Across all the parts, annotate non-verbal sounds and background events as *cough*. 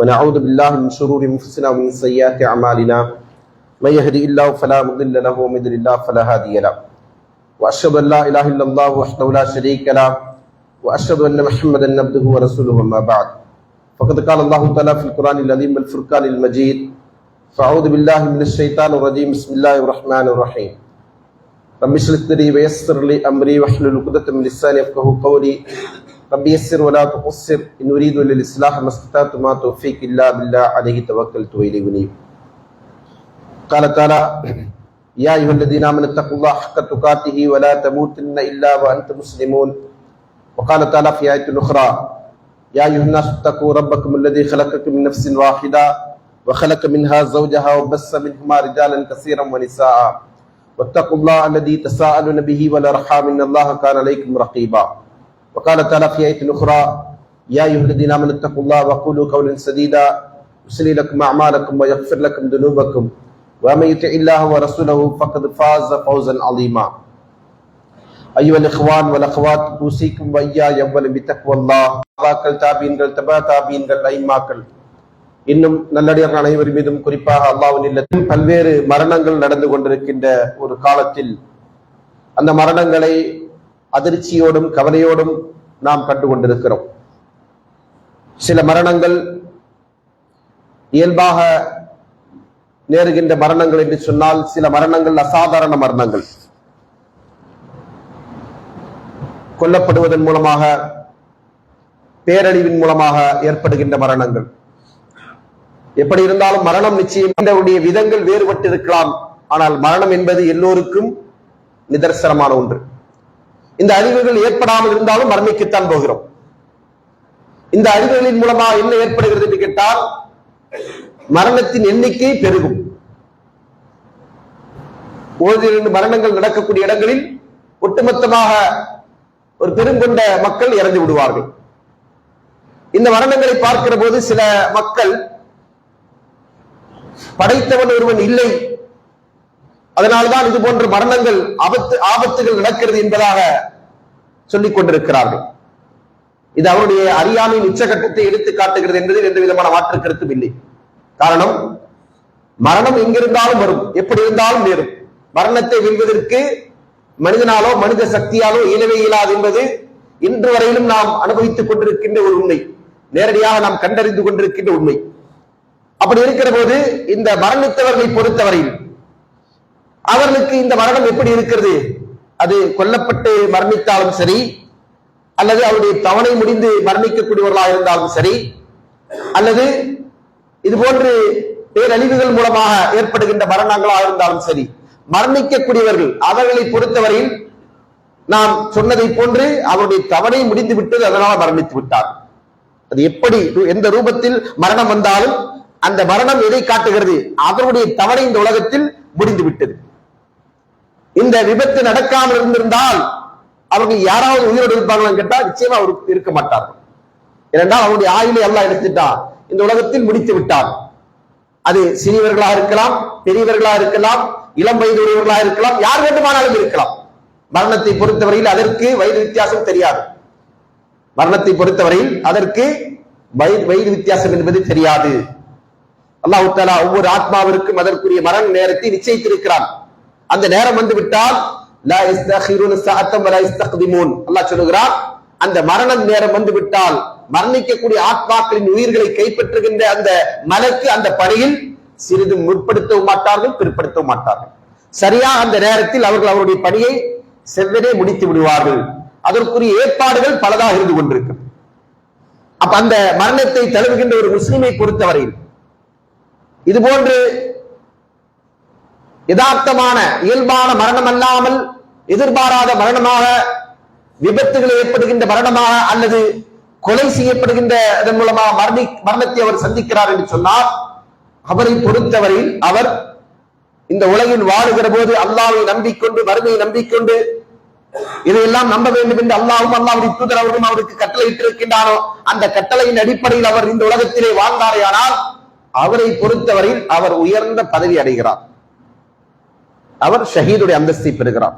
ونعوذ بالله من شرور أنفسنا ومن سيئات أعمالنا. من يهدي الله فلا مضل له ومن يضلل الله فلا هادي له. وأشهد أن لا إله إلا الله وحده لا شريك له وأشهد أن محمدا عبده ورسوله أما بعد. فقد قال الله تعالى في القرآن العظيم والفرقان المجيد فأعوذ بالله من الشيطان الرجيم بسم الله الرحمن الرحيم. رب اشرح لي ويسر لي أمري واحلل عقدة من لساني يفقهوا قولي. رب يسر ولا تقصر. إن أريد الا الاصلاح ما استطعت ما توفيق إلا بالله. عليه توكلت وإليه أنيب. قال تعالى *clears throat* يا أيها الذين آمنوا اتقوا الله حق تقاته ولا تموتن إلا وأنتم مسلمون. وقال تعالى في آية أخرى يا أيها الناس اتقوا ربكم الذي خلقكم من نفس واحدة وخلق منها زوجها وبث منهما رجالا كثيرا ونساء. واتقوا الله الذي تساءلون به والأرحام إن الله كان عليكم رقيبا. وقال تعالى في آية أخرى يا أيها الذين آمنوا اتقوا الله وقولوا قولا سديدا يصلي لكم أعمالكم ويغفر لكم ذنوبكم ومن يطع الله ورسوله فقد فاز فوزا عظيما أيها الإخوان والأخوات أوصيكم وإياي أولا بتقوى الله வாக்கள் தாபீன்கள் தபா தாபீன்கள் ஐமாக்கள் இன்னும் நல்லடியார்கள் அனைவர் மீதும் குறிப்பாக அல்லாவின் இல்லத்தில் பல்வேறு மரணங்கள் நடந்து கொண்டிருக்கின்ற ஒரு காலத்தில் அந்த மரணங்களை அதிர்ச்சியோடும் கவலையோடும் நாம் கண்டு கொண்டிருக்கிறோம் சில மரணங்கள் இயல்பாக நேருகின்ற மரணங்கள் என்று சொன்னால் சில மரணங்கள் அசாதாரண மரணங்கள். கொல்லப்படுவதன் மூலமாக பேரழிவின் மூலமாக ஏற்படுகின்ற மரணங்கள். எப்படி இருந்தாலும் மரணம் நிச்சயம் விதங்கள் வேறுபட்டிருக்கலாம். ஆனால் மரணம் என்பது எல்லோருக்கும் நிதர்சனமான ஒன்று. இந்த அறிவுகள் ஏற்படாமல் இருந்தாலும் மரணிக்கத்தான் போகிறோம். இந்த அழிவுகளின் மூலமாக என்ன ஏற்படுகிறது என்று கேட்டால் மரணத்தின் எண்ணிக்கை பெருகும். ஓரிரண்டு மரணங்கள் நடக்கக்கூடிய இடங்களில் ஒட்டுமொத்தமாக ஒரு பெருங்கொண்ட மக்கள் இறந்து விடுவார்கள். இந்த மரணங்களை பார்க்கிற போது சில மக்கள் படைத்தவன் ஒருவன் இல்லை அதனால்தான் இது போன்ற மரணங்கள் ஆபத்து ஆபத்துகள் நடக்கிறது என்பதாக சொல்லிக் கொண்டிருக்கிறார்கள். இது அவருடைய அறியாமையின் உச்சகட்டத்தை எடுத்து காட்டுகிறது என்பதில் எந்த விதமான மாற்று கருத்தும் இல்லை. காரணம் மரணம் எங்கிருந்தாலும் வரும் எப்படி இருந்தாலும் நேரும். மரணத்தை வெல்வதற்கு மனிதனாலோ மனித சக்தியாலோ இயலவே இயலாது என்பது இன்று வரையிலும் நாம் அனுபவித்துக் கொண்டிருக்கின்ற ஒரு உண்மை. நேரடியாக நாம் கண்டறிந்து கொண்டிருக்கின்ற உண்மை. அப்படி இருக்கிற போது இந்த மரணித்தவர்களை பொறுத்தவரையில் அவர்களுக்கு இந்த மரணம் எப்படி இருக்கிறது? அது கொல்லப்பட்டு மரணித்தாலும் சரி அல்லது அவருடைய தவணை முடிந்து மரணிக்கக்கூடியவர்களாக இருந்தாலும் சரி அல்லது இது போன்று பேரழிவுகள் மூலமாக ஏற்படுகின்ற மரணங்களாக இருந்தாலும் சரி மரணிக்கக்கூடியவர்கள் அவர்களை பொறுத்தவரையில் நாம் சொன்னதை போன்று அவருடைய தவணை முடிந்து விட்டது அதனால் மரணித்து விட்டார். அது எப்படி எந்த ரூபத்தில் மரணம் வந்தாலும் அந்த மரணம் எதை காட்டுகிறது? அவருடைய தவணை இந்த உலகத்தில் முடிந்து விட்டது. இந்த விபத்து நடக்காமல் இருந்திருந்தால் அவர்கள் யாராவது உயிரோடு இருப்பாங்களான்னு கேட்டால் நிச்சயமா அவர் இருக்க மாட்டார்கள். ஏனென்றால் அவருடைய ஆயுளை எல்லாம் எடுத்துட்டார் இந்த உலகத்தில் முடித்து விட்டார். அது சிறியவர்களாக இருக்கலாம் பெரியவர்களா இருக்கலாம் இளம் வயது உடையவர்களா இருக்கலாம் யார் வேண்டுமானாலும் இருக்கலாம். மரணத்தை பொறுத்தவரையில் அதற்கு வயது வித்தியாசம் தெரியாது. மரணத்தை பொறுத்தவரையில் அதற்கு வயது வயது வித்தியாசம் என்பது தெரியாது. அல்லாஹு தாலா ஒவ்வொரு ஆத்மாவிற்கும் அதற்குரிய மரண நேரத்தை நிச்சயித்திருக்கிறான். அந்த நேரம் வந்து விட்டால் அல்லாஹ் சொல்லுகிறான் அந்த மரண நேரம் வந்து விட்டால் மரணிக்கக்கூடிய ஆத்மாக்களின் உயிர்களை கைப்பற்றுகின்ற அந்த மலைக்கு அந்த பணியில் சிறிதும் முற்படுத்தவும் மாட்டார்கள் பிற்படுத்தவும் மாட்டார்கள். சரியா அந்த நேரத்தில் அவர்கள் அவருடைய பணியை செவ்வனே முடித்து விடுவார்கள். அதற்குரிய ஏற்பாடுகள் பலதாக இருந்து கொண்டிருக்கும் அப்ப அந்த மரணத்தை தழுவுகின்ற ஒரு முஸ்லிமை பொறுத்தவரையில் இது போன்று யதார்த்தமான இயல்பான மரணம் அல்லாமல் எதிர்பாராத மரணமாக விபத்துகள் ஏற்படுகின்ற மரணமாக அல்லது கொலை செய்யப்படுகின்ற அதன் மூலமாக மரணி மரணத்தை அவர் சந்திக்கிறார் என்று சொன்னால் அவரை பொறுத்தவரையில் அவர் இந்த உலகில் வாழுகிற போது அல்லாவை நம்பிக்கொண்டு வறுமையை நம்பிக்கொண்டு இதையெல்லாம் நம்ப வேண்டும் என்று அல்லாவும் அல்லாவுடைய தூதர் அவர்களும் அவருக்கு கட்டளையிட்டிருக்கின்றாரோ அந்த கட்டளையின் அடிப்படையில் அவர் இந்த உலகத்திலே வாழ்ந்தாரேயானால் அவரை பொறுத்தவரையில் அவர் உயர்ந்த பதவி அடைகிறார். அவர் ஷஹீதுடைய அந்தஸ்தை பெறுகிறார்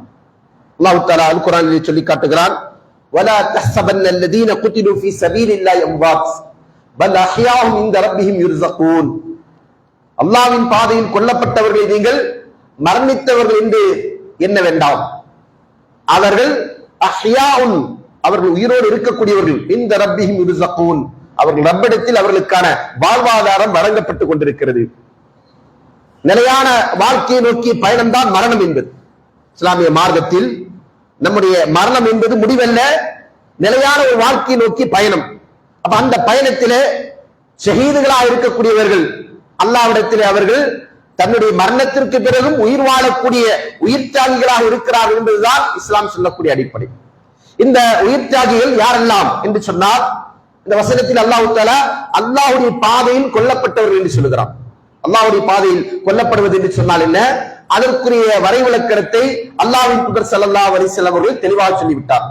அல்லாஹ் தாலா அல் குரானிலே சொல்லி காட்டுகிறான் ولا تحسبن الذين قتلوا في سبيل الله اموات பல் அஹ்யாஹும் இந்த ரப்பிஹிம் யுர்ஸகூன் அல்லாஹ்வின் பாதையில் கொல்லப்பட்டவர்களை நீங்கள் மரணித்தவர்கள் என்று எண்ண வேண்டாம் அவர்கள் அஹ்யாவுன் அவர்கள் உயிரோடு இருக்கக்கூடியவர்கள் இந்த ரப்பிஹிம் யுர்ஸகூன் அவர்கள் ரப்பிடத்தில் அவர்களுக்கான வாழ்வாதாரம் வழங்கப்பட்டுக் கொண்டிருக்கிறது நிலையான வாழ்க்கையை நோக்கி பயணம்தான் மரணம் என்பது. இஸ்லாமிய மார்க்கத்தில் நம்முடைய மரணம் என்பது முடிவல்ல நிலையான ஒரு வாழ்க்கையை நோக்கி பயணம். அப்ப அந்த பயணத்திலே ஷஹீதுகளாக இருக்கக்கூடியவர்கள் அல்லாவிடத்திலே அவர்கள் தன்னுடைய மரணத்திற்கு பிறகும் உயிர் வாழக்கூடிய உயிர் தியாகிகளாக இருக்கிறார்கள் என்பதுதான் இஸ்லாம் சொல்லக்கூடிய அடிப்படை. இந்த உயிர் தியாகிகள் யாரெல்லாம் என்று சொன்னால் இந்த வசனத்தில் அல்லாஹு தாலா அல்லாஹுடைய பாதையில் கொல்லப்பட்டவர்கள் என்று சொல்லுகிறான். அல்லாவுடைய பாதையில் கொல்லப்படுவது என்று சொன்னால் என்ன? அதற்குரிய வரைவிலக்கணத்தை அல்லாஹ்வின் புதர் சல்லா அலிசல்லாம் அவர்கள் தெளிவாக சொல்லிவிட்டார்.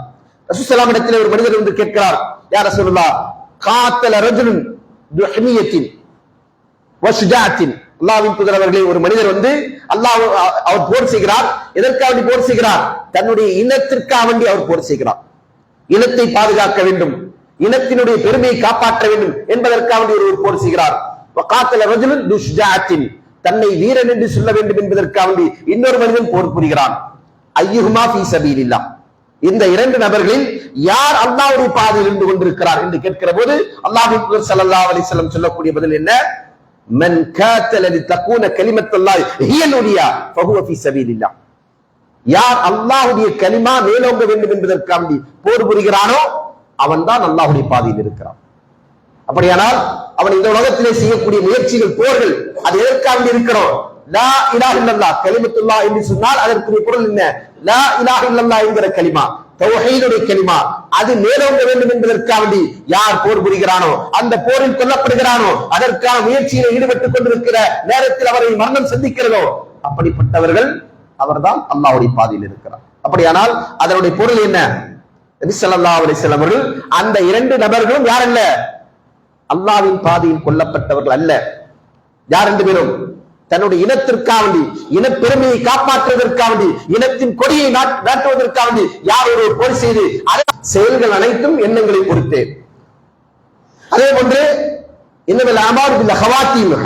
ரசூசலாம் இடத்தில் ஒரு மனிதர் வந்து கேட்கிறார் யார் ரசூலுல்லா காத்தல ரஜுலுன் துஹ்மியத்தின் வஷுஜாத்தின் புதர் அவர்களே ஒரு மனிதர் வந்து அல்லாஹ் அவர் போர் செய்கிறார். எதற்காக வேண்டி போர் செய்கிறார்? தன்னுடைய இனத்திற்காக வேண்டி அவர் போர் செய்கிறார். இனத்தை பாதுகாக்க வேண்டும். இனத்தினுடைய பெருமையை காப்பாற்ற வேண்டும் என்பதற்காக வேண்டி ஒரு போர் செய்கிறார். காத்தல ரஜுலுன் துஷ்ஜாத்தின். தன்னை வீரன் என்று சொல்ல வேண்டும் என்பதற்காக வேண்டி இன்னொரு மனிதன் போர் புரிகிறான். ஐயுகுமா பி சபீலில்லா இந்த இரண்டு நபர்களில் யார் அல்லாவுடைய பாதையில் இருந்து கொண்டிருக்கிறார் என்று கேட்கிற போது அல்லாஹ்வின் சல்லா ஸல்லல்லாஹு சொல்லக்கூடிய பதில் என்ன? மன் காத்தல அலி தக்கூன ஹியல் ஹியலுடியா பகுவ பி சபீலில்லா யார் அல்லாஹுடைய கலிமா மேலோங்க வேண்டும் என்பதற்காக போர் புரிகிறானோ அவன்தான் அல்லாஹுடைய பாதையில் இருக்கிறான். அப்படியானால் அவன் இந்த உலகத்திலே செய்யக்கூடிய முயற்சிகள் போர்கள் அது எதற்காக இருக்கிறோம்? லா இலாஹ இல்லல்லாஹ் கலிமத்துல்லா என்று சொன்னால் அதற்குரிய பொருள் என்ன? லா இலாஹ இல்லல்லாஹ் என்கிற கலிமா தௌஹீதுடைய கலிமா அது மேலோங்க வேண்டும் என்பதற்காக வேண்டி யார் போர் புரிகிறானோ அந்த போரில் கொல்லப்படுகிறானோ அதற்கான முயற்சியில் ஈடுபட்டுக் கொண்டிருக்கிற நேரத்தில் அவரை மரணம் சந்திக்கிறதோ அப்படிப்பட்டவர்கள் அவர்தான் அல்லாவுடைய பாதையில் இருக்கிறார். அப்படியானால் அதனுடைய பொருள் என்ன? நபி சல்லா அலைஹி அவர்கள் அந்த இரண்டு நபர்களும் யார் அல்ல? அல்லாவின் பாதையில் கொல்லப்பட்டவர்கள் அல்ல. யார் ரெண்டு பேரும்? தன்னுடைய இனத்திற்காக வேண்டி இனப்பெருமையை காப்பாற்றுவதற்காக வேண்டி இனத்தின் கொடியை நாட்- நாட்டுவதற்காக வேண்டி யார் ஒரு போர் செய்து செயல்கள் அனைத்தும் எண்ணங்களை பொறுத்தே. அதே போன்று இன்னும் இந்த ஹவாத்தி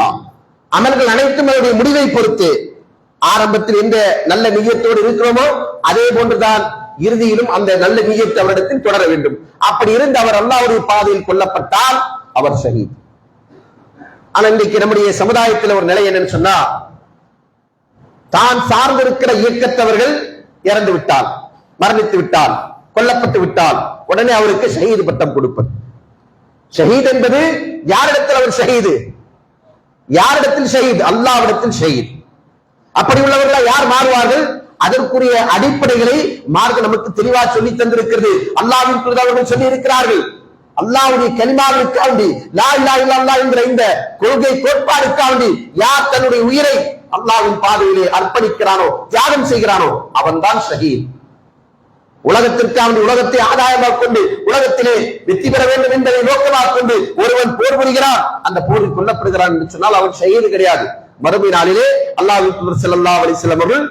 அமல்கள் அனைத்தும் அதனுடைய முடிவை பொறுத்து. ஆரம்பத்தில் எந்த நல்ல நியத்தோடு இருக்கிறோமோ அதே போன்றுதான் இறுதியிலும் அந்த நல்ல நியத்து அவரிடத்தில் தொடர வேண்டும். அப்படி இருந்து அவர் அல்லாவுடைய பாதையில் கொல்லப்பட்டால் அவர் ஷஹீத் ஆனா இன்றைக்கு நம்முடைய சமுதாயத்தில் ஒரு நிலை என்னன்னு சொன்னா தான் சார்ந்திருக்கிற இயக்கத்தவர்கள் இறந்து விட்டால் மரணித்து விட்டால் கொல்லப்பட்டு விட்டால் உடனே அவருக்கு ஷஹீது பட்டம் கொடுப்பது. ஷஹீத் என்பது யாரிடத்தில் அவர் ஷஹீது? யாரிடத்தில் ஷஹீத்? அல்லாவிடத்தில் ஷஹீத். அப்படி உள்ளவர்களா யார் மாறுவார்கள்? அதற்குரிய அடிப்படைகளை மார்க்க நமக்கு தெளிவா சொல்லி தந்திருக்கிறது. அல்லாவின் அவர்கள் சொல்லி இருக்கிறார்கள் அல்லாவுடைய கனிமாவிற்காண்டி லா இல்லா இல்லல்லா என்ற இந்த கொள்கை கோட்பாடுக்காண்டி யார் தன்னுடைய உயிரை அல்லாவின் பாதையிலே அர்ப்பணிக்கிறானோ தியாகம் செய்கிறானோ அவன்தான் ஷஹீத். உலகத்திற்காக உலகத்தை ஆதாயமாக கொண்டு உலகத்திலே வெற்றி பெற வேண்டும் என்பதை நோக்கமாக கொண்டு ஒருவன் போர் புரிகிறான். அந்த போரில் கொல்லப்படுகிறான் என்று சொன்னால் அவன் ஷஹீது கிடையாது. மறுமை நாளிலே அல்லாஹ் ஸல்லல்லாஹு அலைஹி செல்லவர்கள்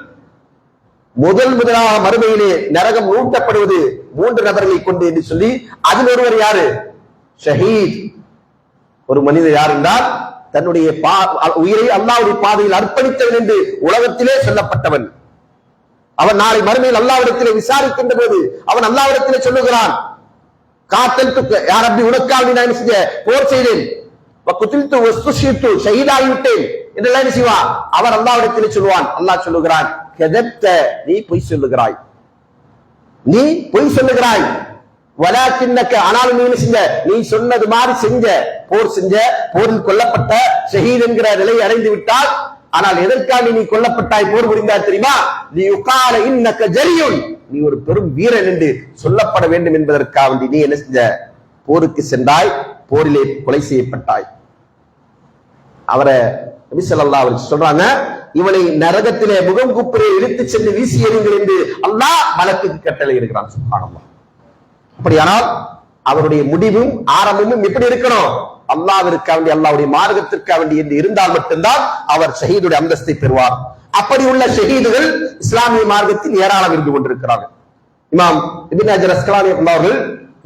முதல் முதலாக மறுமையிலே நரகம் ஊட்டப்படுவது மூன்று நபர்களை கொண்டு என்று சொல்லி அதில் ஒருவர் யாரு? ஷஹீத். ஒரு மனிதர் யார் என்றால் தன்னுடைய பா- உயிரை அல்லாவுடைய பாதையில் அர்ப்பணித்தவன் என்று உலகத்திலே சொல்லப்பட்டவன். அவன் நாளை மறுமையில் அல்லாவிடத்திலே விசாரிக்கின்ற போது அவன் அல்லாவிடத்திலே சொல்லுகிறான் காத்தல் யார் அப்படி உனக்காக நான் போர் செய்தேன். குத்தில்த்து வஸ்துஷித்து ஷஹீதாகிவிட்டேன். என்றெல்லாம் என்ன செய்வான் அவர் அல்லாவிடத்தில் சொல்லுவான். அல்லாஹ் சொல்லுகிறான் கெதப்த நீ பொய் சொல்லுகிறாய். நீ பொய் சொல்லுகிறாய். வலாக்கின்னக்க ஆனாலும் நீ என்ன செஞ்ச? நீ சொன்னது மாதிரி செஞ்ச போர் செஞ்ச போரில் கொல்லப்பட்ட ஷஹீத் என்கிற நிலையை அடைந்து விட்டால் ஆனால் எதற்காக நீ கொல்லப்பட்டாய் போர் புரிந்தா தெரியுமா? நீ உக்கால இன்னக்க ஜரியுன். நீ ஒரு பெரும் வீரன் என்று சொல்லப்பட வேண்டும் என்பதற்காக வேண்டி நீ என்ன செஞ்ச? போருக்கு சென்றாய் போரிலே கொலை செய்யப்பட்டாய். அவரை நபிசல்லா அவர் சொல்றாங்க இவனை நரகத்திலே முகம் குப்புறே இழுத்து சென்று வீசி எறிங்கள் என்று அல்லாஹ் மலக்குக்கு கட்டளை இருக்கிறான் சுப்ஹானல்லாஹ். அப்படியானால் அவருடைய முடிவும் ஆரம்பமும் எப்படி இருக்கணும். அல்லாவிற்க வேண்டி அல்லாவுடைய மார்க்கத்திற்க வேண்டி என்று இருந்தால் மட்டும்தான் அவர் ஷஹீதுடைய அந்தஸ்தை பெறுவார். அப்படி உள்ள ஷஹீதுகள் இஸ்லாமிய மார்க்கத்தில் ஏராளம் இருந்து கொண்டிருக்கிறார்கள். இமாம் இபின் அஜர் அஸ்கலானி அவர்கள்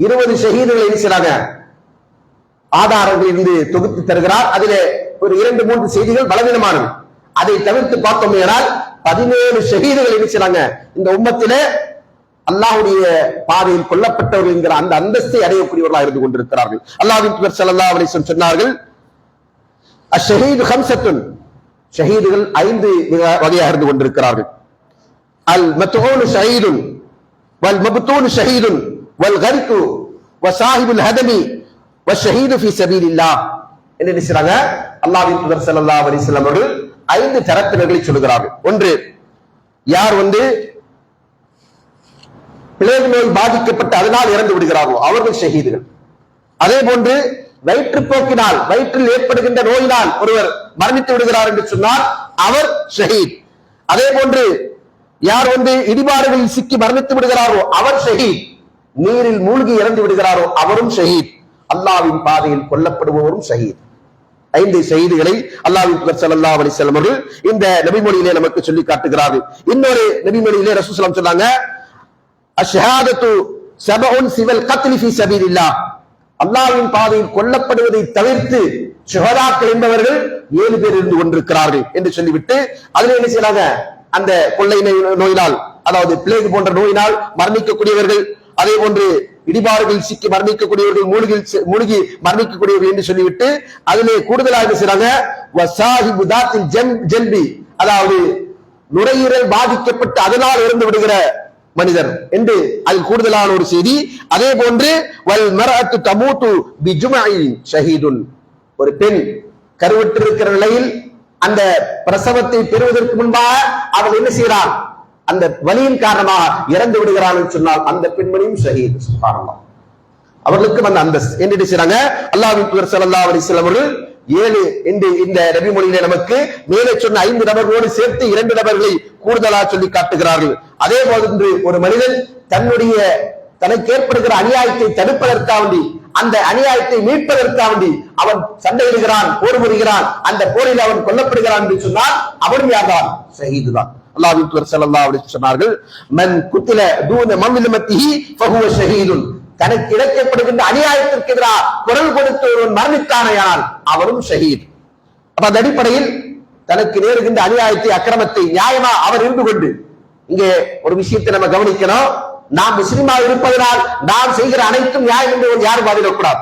இருபது ஷஹீதுகளை என்ன செய்றாங்க? ஆதாரங்களில் இருந்து தொகுத்து தருகிறார். அதிலே ஒரு இரண்டு மூன்று செய்திகள் பலவீனமானது. அதை தவிர்த்து பார்த்தோம் என்றால் பதினேழு ஷஹீதுகள் இருக்கிறாங்க இந்த உம்மத்தில அல்லாஹுடைய பாதையில் கொல்லப்பட்டவர்கள் என்கிற அந்த அந்தஸ்தை அடையக்கூடியவர்களாக இருந்து கொண்டிருக்கிறார்கள். அல்லாஹின் தூதர் ஸல்லல்லாஹு சொன்னார்கள் அஷஹீது ஹம்சத்துன் ஷஹீதுகள் ஐந்து வகையாக இருந்து கொண்டிருக்கிறார்கள். அல் மத்தோனு ஷஹீதுன். வல் மப்தூனு ஷஹீதுன். வல் கரிக்கு வசாஹிபுல் ஹதமி. வஷஹீது ஃபீ சபீலில்லாஹ். என்ன நினைச்சாங்க அல்லாவின் தூதர் செல்லல்லா அலைஹி அவர்கள் ஐந்து தரப்பினர்களை சொல்கிறார்கள் ஒன்று யார் வந்து பிளேக் நோய் பாதிக்கப்பட்டு அதனால் இறந்து விடுகிறார்களோ அவர்கள் ஷஹீதுகள். அதே போன்று வயிற்றுப்போக்கினால் வயிற்றில் ஏற்படுகின்ற நோயினால் ஒருவர் மரணித்து விடுகிறார் என்று சொன்னால் அவர் ஷஹீத். அதே போன்று யார் வந்து இடிபாடுகளில் சிக்கி மரணித்து விடுகிறாரோ அவர் ஷஹீத். நீரில் மூழ்கி இறந்து விடுகிறாரோ அவரும் ஷஹீத். அல்லாவின் பாதையில் கொல்லப்படுபவரும் ஷஹீத். ஐந்து செய்திகளை அல்லாஹ் சல்லா அலி செல்லம் அவர்கள் இந்த நபிமொழியிலே நமக்கு சொல்லி காட்டுகிறார்கள் இன்னொரு நபிமொழியிலே ரசூல் சொன்னாங்க அஷஹாதத்து சபஉன் சிவல் கத்லி ஃபீ சபீலில்லாஹ். அல்லாஹ்வின் பாதையில் கொல்லப்படுவதை தவிர்த்து ஷுஹதாக்கள் என்பவர்கள் ஏழு பேர் இருந்து கொண்டிருக்கிறார்கள் என்று சொல்லிவிட்டு அதுல என்ன செய்யறாங்க? அந்த கொள்ளை நோயினால் அதாவது பிளேக் போன்ற நோயினால் மரணிக்கக்கூடியவர்கள் அதே போன்று இடிபாடுகள் சிக்கி மரணிக்கக்கூடியவர்கள் மூழ்கி மூழ்கி மரணிக்கக்கூடியவர்கள் என்று சொல்லிவிட்டு அதிலே கூடுதலாக செய்றாங்க அதாவது நுரையீரல் பாதிக்கப்பட்டு அதனால் இறந்து விடுகிற மனிதர் என்று அதில் கூடுதலான ஒரு செய்தி. அதே போன்று வல் மரஅத்து தமூத்து பிஜுமஇன் ஷஹீதுன். ஒரு பெண் கருவிட்டிருக்கிற நிலையில் அந்த பிரசவத்தை பெறுவதற்கு முன்பாக அவள் என்ன செய்கிறான் அந்த வலியின் காரணமாக இறந்து விடுகிறாள் என்று சொன்னால் அந்த பெண்மணியும் ஷஹீத் அவர்களுக்கு அவர்களுக்கும் அந்த அந்தஸ்து. என்று செய்றாங்க? அல்லாஹ்வின் தூதர் ஸல்லல்லாஹு அலைஹி வஸல்லம் அவர்கள் ஏழு என்று இந்த ரபி மொழியிலே நமக்கு மேலே சொன்ன ஐந்து நபர்களோடு சேர்த்து இரண்டு நபர்களை கூடுதலாக சொல்லி காட்டுகிறார்கள். அதே போன்று ஒரு மனிதன் தன்னுடைய தனக்கு ஏற்படுகிற அநியாயத்தை தடுப்பதற்காகண்டி அந்த அநியாயத்தை மீட்பதற்காக அவன் சண்டையிடுகிறான் போர் புரிகிறான் அந்த போரில் அவன் கொல்லப்படுகிறான் என்று சொன்னால் அவனும் யார்தான் சகிதுதான் தான் தூதர் ஸல்லல்லாஹு சொன்னார்கள் மன் குத்தில தூன மம்லிமத்திஹி ஃபஹுவ ஷஹீதுன். தனக்கு இழைக்கப்படுகின்ற அநியாயத்திற்கு எதிராக குரல் கொடுத்து ஒருவன் மரணித்தானையானால் அவரும் ஷஹீத். அப்ப அந்த அடிப்படையில் தனக்கு நேருகின்ற அநியாயத்தை அக்கிரமத்தை நியாயமா அவர் இருந்து கொண்டு இங்கே ஒரு விஷயத்தை நம்ம கவனிக்கணும். நாம் முஸ்லிமா இருப்பதனால் நாம் செய்கிற அனைத்தும் நியாயம் என்று யாரும் பாதிடக்கூடாது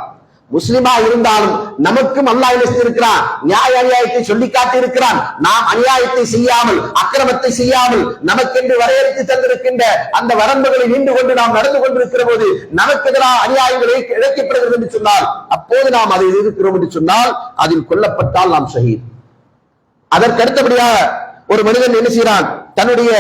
முஸ்லிமா இருந்தாலும் நமக்கும் அல்லாஹ் இருக்கிறான் நியாய அநியாயத்தை சொல்லி காட்டி இருக்கிறான் நாம் அநியாயத்தை செய்யாமல் அக்கிரமத்தை செய்யாமல் நமக்கென்று வரையறுத்து தந்திருக்கின்ற அந்த வரம்புகளை நின்று கொண்டு நாம் நடந்து கொண்டிருக்கிற போது நமக்கு எதிராக அநியாயங்கள் இழைக்கப்படுகிறது என்று சொன்னால் அப்போது நாம் அதை இருக்கிறோம் என்று சொன்னால் அதில் கொல்லப்பட்டால் நாம் ஷஹீத். அதற்கு அடுத்தபடியாக ஒரு மனிதன் என்ன செய்கிறான்? தன்னுடைய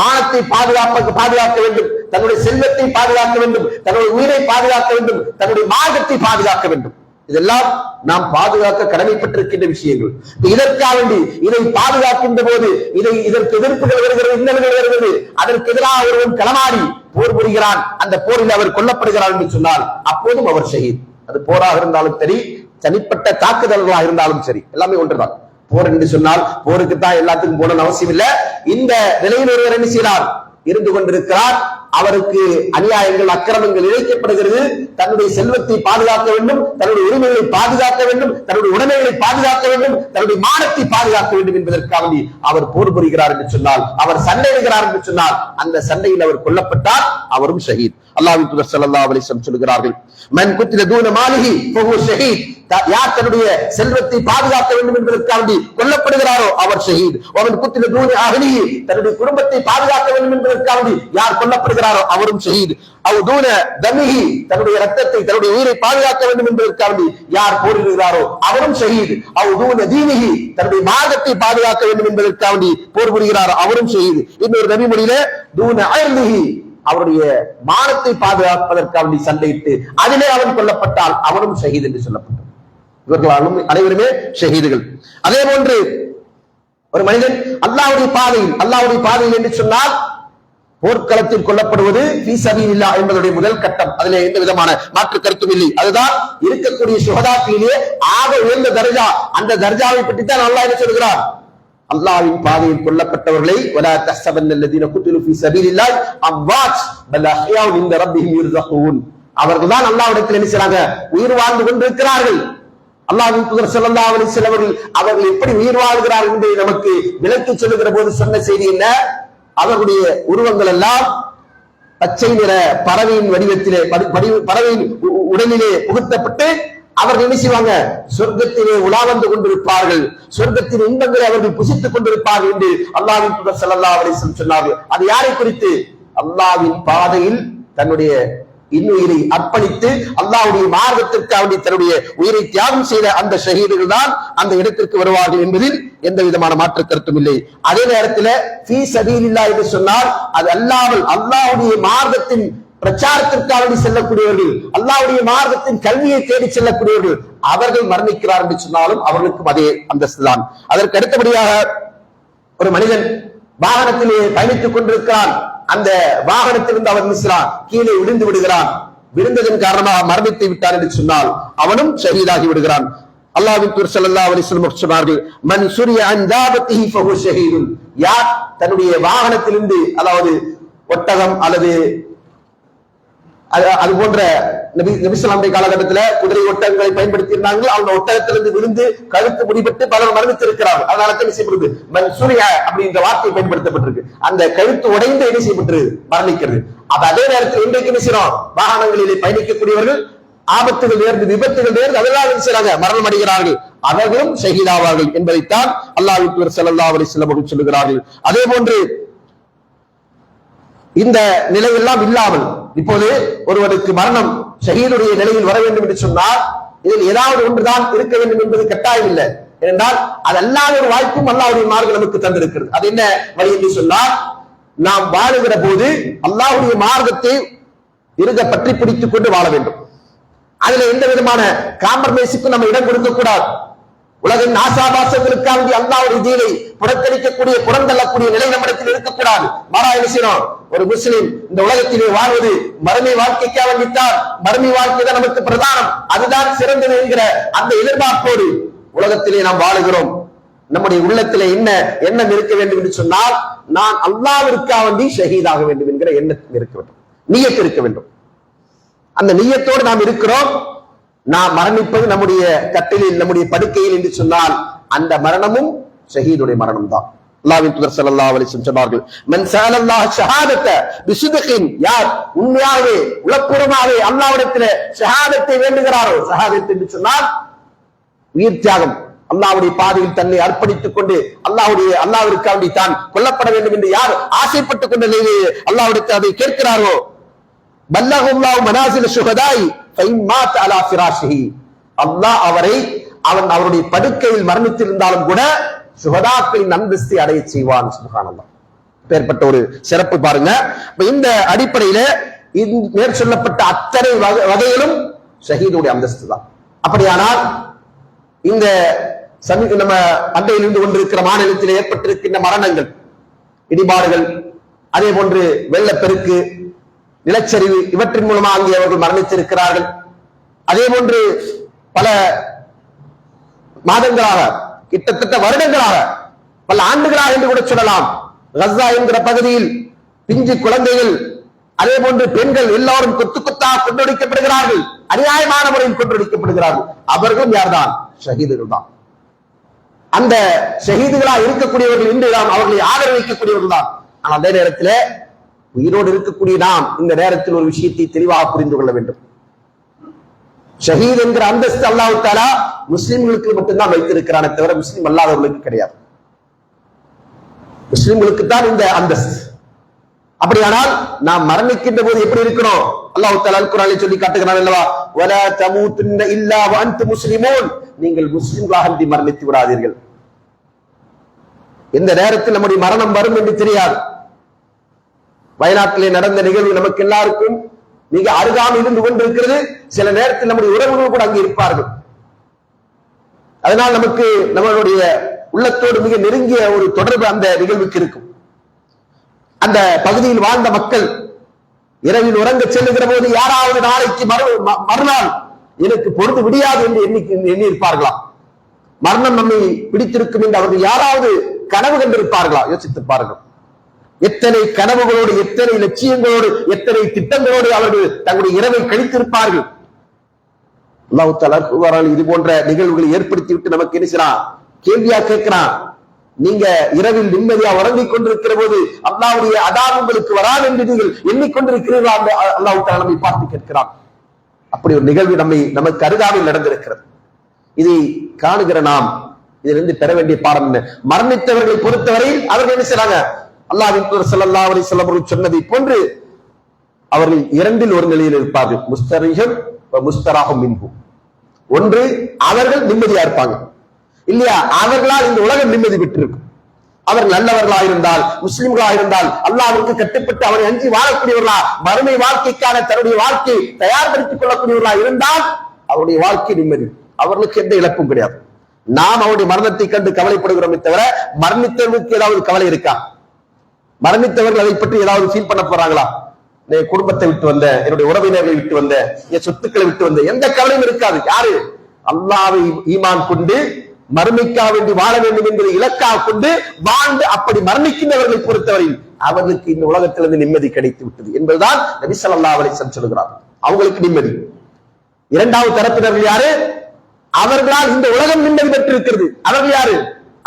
மானத்தை பாதுகாப்ப பாதுகாக்க வேண்டும். தன்னுடைய செல்வத்தை பாதுகாக்க வேண்டும். தன்னுடைய உயிரை பாதுகாக்க வேண்டும். தன்னுடைய மார்க்கத்தை பாதுகாக்க வேண்டும். இதெல்லாம் நாம் பாதுகாக்க கடமைப்பட்டிருக்கின்ற விஷயங்கள். இதற்காக வேண்டி இதை பாதுகாக்கின்ற போது இதை இதற்கு எதிர்ப்புகள் வருகிறது இன்னல்கள் வருகிறது. அதற்கு எதிராக ஒருவன் களமாடி போர் புரிகிறான். அந்த போரில் அவர் கொல்லப்படுகிறார் என்று சொன்னால் அப்போதும் அவர் ஷஹீத். அது போராக இருந்தாலும் சரி தனிப்பட்ட தாக்குதல்களாக இருந்தாலும் சரி எல்லாமே ஒன்றுதான். போர் என்று சொன்னால் போருக்கு தான் எல்லாத்துக்கும் போகணும்னு அவசியம் இல்ல. இந்த நிலையில் ஒருவர் என்ன செய்கிறார்? இருந்து கொண்டிருக்கிறார். அவருக்கு அநியாயங்கள் அக்கிரமங்கள் இழைக்கப்படுகிறது. தன்னுடைய செல்வத்தை பாதுகாக்க வேண்டும் தன்னுடைய உரிமைகளை பாதுகாக்க வேண்டும் தன்னுடைய உடைமைகளை பாதுகாக்க வேண்டும் தன்னுடைய மானத்தை பாதுகாக்க வேண்டும் என்பதற்காக வேண்டி அவர் போர் புரிகிறார் என்று சொன்னால் அவர் சண்டையிடுகிறார் என்று சொன்னால் அந்த சண்டையில் அவர் கொல்லப்பட்டால் அவரும் ஷஹீத். அல்லாஹ்வின் தூதர் சல்லா அலிசம் சொல்கிறார்கள் மன் குத்தில தூன மாலிஹி ஷஹீத். யார் தன்னுடைய செல்வத்தை பாதுகாக்க வேண்டும் என்பதற்காக கொல்லப்படுகிறாரோ அவர் ஷஹீத். அவன் குத்தில தூன அகலிஹி தன்னுடைய குடும்பத்தை பாதுகாக்க வேண்டும் என்பதற்காவண்டி யார் கொல்லப்படுகிறார்? இருக்கிறாரோ அவரும் ஷஹீத். அவ் தூன தமிஹி தன்னுடைய ரத்தத்தை தன்னுடைய உயிரை பாதுகாக்க வேண்டும் என்பதற்காக யார் போரிடுகிறாரோ அவரும் ஷஹீத். அவ் தூன தீனிஹி தன்னுடைய மார்க்கத்தை பாதுகாக்க வேண்டும் என்பதற்காக போர் புரிகிறாரோ அவரும் ஷஹீத். இன்னொரு நபிமொழியில தூன அயர்ந்திஹி அவருடைய மானத்தை பாதுகாப்பதற்காக சண்டையிட்டு அதிலே அவன் கொல்லப்பட்டால் அவரும் ஷஹீத் என்று சொல்லப்பட்டார் இவர்கள் அனைவருமே ஷஹீதுகள். அதே போன்று ஒரு மனிதன் அல்லாவுடைய பாதையில் அல்லாவுடைய பாதையில் என்று சொன்னால் போர்க்களத்தில் கொல்லப்படுவது இல்லா என்பதுடைய முதல் கட்டம். அதிலே எந்த விதமான மாற்று கருத்தும் இல்லை. அதுதான் இருக்கக்கூடிய சுகதாக்களிலே ஆக உயர்ந்த தர்ஜா. அந்த தர்ஜாவை பற்றி தான் அல்லாஹ் என்ன சொல்கிறார்? அல்லாவின் பாதையில் கொல்லப்பட்டவர்களை வலா தஹ்சபன் அல்லதீன குத்திலு ஃபீ சபீலில்லாஹ் அம்வாத் பல் அஹ்யாஉன் இன்த ரப்பிஹிம் யுர்ஸகூன் அவர்கள் தான் அல்லாவிடத்தில் என்ன செய்றாங்க? உயிர் வாழ்ந்து கொண்டிருக்கிறார்கள். அல்லாஹின் புதர் ஸல்லல்லாஹு அலைஹி வஸல்லம் அவர்கள் அவர்கள் எப்படி உயிர் வாழ்கிறார்கள் என்பதை நமக்கு விளக்கி சொல்லுகிற போது சொன்ன செய்தி என்ன? அவர்களுடைய உருவங்கள் எல்லாம் பச்சை நிற பறவையின் வடிவத்திலே பறவையின் உ- உடலிலே புகுத்தப்பட்டு அவர்கள் என்ன செய்வாங்க? சொர்க்கத்திலே உலா வந்து கொண்டிருப்பார்கள். சொர்க்கத்தின் இன்பங்களை அவர்கள் புசித்துக் கொண்டிருப்பார்கள் என்று அல்லாவின் தூதர் ஸல்லல்லாஹு சொன்னார்கள். அது யாரை குறித்து? அல்லாவின் பாதையில் தன்னுடைய இன்னுயிரை அர்ப்பணித்து அல்லாவுடைய மார்க்கத்திற்கு அவருடைய தன்னுடைய உயிரை தியாகம் செய்த அந்த ஷஹீதுகள் தான் அந்த இடத்திற்கு வருவார்கள் என்பதில் எந்த விதமான மாற்று கருத்தும் இல்லை. அதே நேரத்தில் ஃபீ சபீலில்லாஹ் என்று சொன்னால் அது அல்லாமல் அல்லாவுடைய மார்க்கத்தின் பிரச்சாரத்திற்காக வேண்டி செல்லக்கூடியவர்கள் அல்லாவுடைய மார்க்கத்தின் கல்வியை தேடி செல்லக்கூடியவர்கள் அவர்கள் மரணிக்கிறார் என்று சொன்னாலும் அவர்களுக்கும் அதே அந்தஸ்து தான். அதற்கு அடுத்தபடியாக ஒரு மனிதன் வாகனத்திலே பயணித்துக் கொண்டிருக்கிறான். அந்த வாகனத்திலிருந்து அவர் நிற்கிறான் கீழே விழுந்து விடுகிறான். விழுந்ததன் காரணமாக மரணித்து விட்டார் என்று சொன்னால் அவனும் ஷஹீதாகி விடுகிறான். அல்லாவின் தூர் சல்லா அலைஹி வஸல்லம் சொன்னார்கள் மன் சூரிய அன் ஷஹீதும் யார் தன்னுடைய வாகனத்திலிருந்து அதாவது ஒட்டகம் அல்லது அது அது போன்ற நபி நபிசலாமுடைய காலகட்டத்துல குதிரை ஒட்டகங்களை பயன்படுத்தி இருந்தாங்க அவங்க ஒட்டகத்திலிருந்து விழுந்து கழுத்து முடிபட்டு பலர் மரணித்திருக்கிறார்கள். அதனால என்ன செய்யப்படுது? மன் சூரிய அப்படின்ற வார்த்தை பயன்படுத்தப்பட்டிருக்கு. அந்த கழுத்து உடைந்து என்ன செய்யப்பட்டிருக்கு மரணிக்கிறது. அப்ப அதே நேரத்தில் இன்றைக்கு என்ன செய்யறோம்? வாகனங்களிலே பயணிக்கக்கூடியவர்கள் ஆபத்துகள் நேர்ந்து விபத்துகள் நேர்ந்து அதெல்லாம் செய்யறாங்க? மரணம் அடைகிறார்கள். அவர்களும் ஷஹீதாவார்கள் என்பதைத்தான் அல்லாஹ் செல்லல்லா அலைஹி வஸல்லம் அவர்கள் சொல்லுகிறார்கள். அதே போன்று இந்த நிலையெல்லாம் இல்லாமல் இப்போது ஒருவருக்கு மரணம் ஷஹீதுடைய நிலையில் வர வேண்டும் என்று சொன்னால் இதில் ஏதாவது ஒன்றுதான் இருக்க வேண்டும் என்பது கட்டாயம் இல்லை. ஏனென்றால் அது அல்லாத ஒரு வாய்ப்பும் அல்லாவுடைய மார்க்கம் நமக்கு தந்திருக்கிறது. அது என்ன வழி என்று சொன்னால் நாம் வாழுகிற போது அல்லாவுடைய மார்க்கத்தை இருக பற்றி பிடித்துக் கொண்டு வாழ வேண்டும். அதுல எந்த விதமான காம்ப்ரமைஸுக்கும் நம்ம இடம் கொடுக்க கூடாது. உலகின் ஆசாபாசங்களுக்காக வேண்டி அல்லாவுடைய தீனை புறக்கணிக்கக்கூடிய புறந்தள்ளக்கூடிய நிலை நம்மிடத்தில் இருக்கக்கூடாது. மாறா விஷயம் ஒரு முஸ்லிம் இந்த உலகத்திலே வாழ்வது மறுமை வாழ்க்கைக்காக வேண்டித்தான். மறுமை வாழ்க்கை தான் நமக்கு பிரதானம். அதுதான் சிறந்தது என்கிற அந்த எதிர்பார்ப்போடு உலகத்திலே நாம் வாழுகிறோம். நம்முடைய உள்ளத்திலே என்ன எண்ணம் இருக்க வேண்டும் என்று சொன்னால் நான் அல்லாவிற்காக வேண்டி ஷஹீதாக வேண்டும் என்கிற எண்ணம் இருக்க வேண்டும். நீயத்து இருக்க வேண்டும். அந்த நீயத்தோடு நாம் இருக்கிறோம். நாம் மரணிப்பது நம்முடைய கட்டிலில் நம்முடைய படுக்கையில் என்று சொன்னால் அந்த மரணமும் ஷஹீதுடைய மரணம் தான் அல்லாவின் துதர் சல்லா அலைஹி சொன்னார்கள் மன் ஸஅலல்லாஹ் ஷஹாதத்தை விசுதகின் யார்? உண்மையாகவே உளப்பூர்வமாகவே அல்லாஹ்விடத்தில் ஷஹாதத்தை வேண்டுகிறாரோ? ஷஹாதத் என்று சொன்னால் உயிர் தியாகம். அல்லாஹ்வுடைய பாதையில் தன்னை அர்ப்பணித்துக் கொண்டு அல்லாவுடைய அல்லாவிற்காண்டி வேண்டி தான் கொல்லப்பட வேண்டும் என்று யார் ஆசைப்பட்டுக் கொண்ட நிலையிலே அல்லாஹ்விடத்தில் அதை கேட்கிறாரோ? பல்லகுல்லாஹு மனாசில சுகதாய் அல்லாஹ் அவரை அவன் அவருடைய படுக்கையில் மரணித்திருந்தாலும் கூட சுகதாக்களின் அந்தஸ்தை அடைய செய்வான் சுபகானந்தம் பேர்பட்ட ஒரு சிறப்பு பாருங்க. இந்த அடிப்படையில இந்த மேற் சொல்லப்பட்ட அத்தனை வகை- வகையிலும் ஷஹீதுடைய அந்தஸ்து தான். அப்படியானால் இந்த சமீ நம்ம அண்டையில் இருந்து கொண்டிருக்கிற மாநிலத்தில் ஏற்பட்டிருக்கின்ற மரணங்கள் இடிபாடுகள் அதே போன்று வெள்ளப்பெருக்கு நிலச்சரிவு இவற்றின் மூலமாக அங்கே அவர்கள் மரணித்திருக்கிறார்கள். அதே போன்று பல மாதங்களாக கிட்டத்தட்ட வருடங்களாக பல ஆண்டுகளாக என்று கூட சொல்லலாம் கசா என்கிற பகுதியில் பிஞ்சு குழந்தைகள் அதே போன்று பெண்கள் எல்லாரும் கொத்து கொத்தாக கொண்டொடிக்கப்படுகிறார்கள் அநியாயமான முறையில் கொண்டொடிக்கப்படுகிறார்கள் அவர்களும் யார்தான்? ஷஹீதுகள் தான். அந்த ஷஹீதுகளா இருக்கக்கூடியவர்கள் இன்று நாம் அவர்களை ஆதரவிக்கக்கூடியவர்கள் தான். ஆனால் அதே நேரத்தில் உயிரோடு இருக்கக்கூடிய நாம் இந்த நேரத்தில் ஒரு விஷயத்தை தெளிவாக புரிந்து கொள்ள வேண்டும். ஷஹீத் என்கிற அந்தஸ்து அல்லாஹு தாலா முஸ்லிம்களுக்கு மட்டும்தான் வைத்திருக்கிறானே தவிர முஸ்லிம் அல்லாதவர்களுக்கு கிடையாது. முஸ்லிம்களுக்கு தான் இந்த அந்தஸ்து. அப்படியானால் நாம் மரணிக்கின்ற போது எப்படி இருக்கணும்? அல்லாஹு தாலா அல் சொல்லி காட்டுகிறான் அல்லவா? வலா தமூதுன்ன இல்லா வஅன்தும் முஸ்லிமோன். நீங்கள் முஸ்லிம்களாக மரணித்து விடாதீர்கள். எந்த நேரத்தில் நம்முடைய மரணம் வரும் என்று தெரியாது. வயநாட்டிலே நடந்த நிகழ்வு நமக்கு எல்லாருக்கும் மிக அருகாமல் இருந்து கொண்டிருக்கிறது. சில நேரத்தில் நம்முடைய உறவுகள் கூட அங்கு இருப்பார்கள். அதனால் நமக்கு நம்மளுடைய உள்ளத்தோடு மிக நெருங்கிய ஒரு தொடர்பு அந்த நிகழ்வுக்கு இருக்கும். அந்த பகுதியில் வாழ்ந்த மக்கள் இரவில் உறங்க செல்லுகிற போது யாராவது நாளைக்கு மறு மறுநாள் எனக்கு பொறுத்து விடியாது என்று எண்ணி எண்ணி இருப்பார்களா மரணம் நம்மை பிடித்திருக்கும் என்று அவர்கள் யாராவது கனவு கண்டிருப்பார்களா? யோசித்து எத்தனை கனவுகளோடு எத்தனை லட்சியங்களோடு எத்தனை திட்டங்களோடு அவர்கள் தங்களுடைய இரவை கழித்திருப்பார்கள்? அல்லாஹ் தஆலா இது போன்ற நிகழ்வுகளை ஏற்படுத்தி விட்டு நமக்கு என்ன செய்றான் கேள்வியா கேட்கிறான். நீங்க இரவில் நிம்மதியா உறங்கிக் கொண்டிருக்கிற போது அல்லாவுடைய அதான் உங்களுக்கு வராது என்று நீங்கள் எண்ணிக்கொண்டிருக்கிறீர்களா அந்த அல்லாஹு நம்மை பார்த்து கேட்கிறான். அப்படி ஒரு நிகழ்வு நம்மை நமக்கு அருகாமையில் நடந்திருக்கிறது. இதை காணுகிற நாம் இதிலிருந்து பெற வேண்டிய பாடம் என்ன? மரணித்தவர்களை பொறுத்தவரையில் அவர்கள் என்ன செய்றாங்க? அல்லாவின் தூர் செல்லல்லா அலைஹி செல்லவர்கள் சொன்னதை போன்று அவர்கள் இரண்டில் ஒரு நிலையில் இருப்பார்கள். முஸ்தரிகம் முஸ்தராகும் மின்பு ஒன்று அவர்கள் நிம்மதியா இருப்பாங்க. இல்லையா? அவர்களால் இந்த உலகம் நிம்மதி பெற்றிருக்கும். அவர் நல்லவர்களா இருந்தால் முஸ்லிம்களா இருந்தால் அல்லாஹ்வுக்கு கட்டுப்பட்டு அவரை அஞ்சி வாழக்கூடியவர்களா மறுமை வாழ்க்கைக்கான தன்னுடைய வாழ்க்கையை தயார்படுத்திக் கொள்ளக்கூடியவர்களா இருந்தால் அவருடைய வாழ்க்கை நிம்மதி. அவர்களுக்கு எந்த இழப்பும் கிடையாது. நாம் அவருடைய மரணத்தை கண்டு கவலைப்படுகிறோமே தவிர மரணித்தவர்களுக்கு ஏதாவது கவலை இருக்கா? மரணித்தவர்கள் அதை பற்றி ஏதாவது ஃபீல் பண்ண போறாங்களா? என் குடும்பத்தை விட்டு வந்த என்னுடைய உறவினர்களை விட்டு வந்த என் சொத்துக்களை விட்டு வந்த எந்த கவலையும் இருக்காது. யாரு? அல்லாவை ஈமான் கொண்டு மறுமைக்காக வேண்டி வாழ வேண்டும் என்பதை இலக்காக கொண்டு வாழ்ந்து அப்படி மரணிக்கின்றவர்களை பொறுத்தவரையில் அவர்களுக்கு இந்த உலகத்திலிருந்து நிம்மதி கிடைத்து விட்டது என்பதுதான் நபி சல்லா அலைஹி சொல்கிறார். அவங்களுக்கு நிம்மதி. இரண்டாவது தரப்பினர்கள் யாரு? அவர்களால் இந்த உலகம் நிம்மதி பெற்றிருக்கிறது. அவர்கள் யாரு?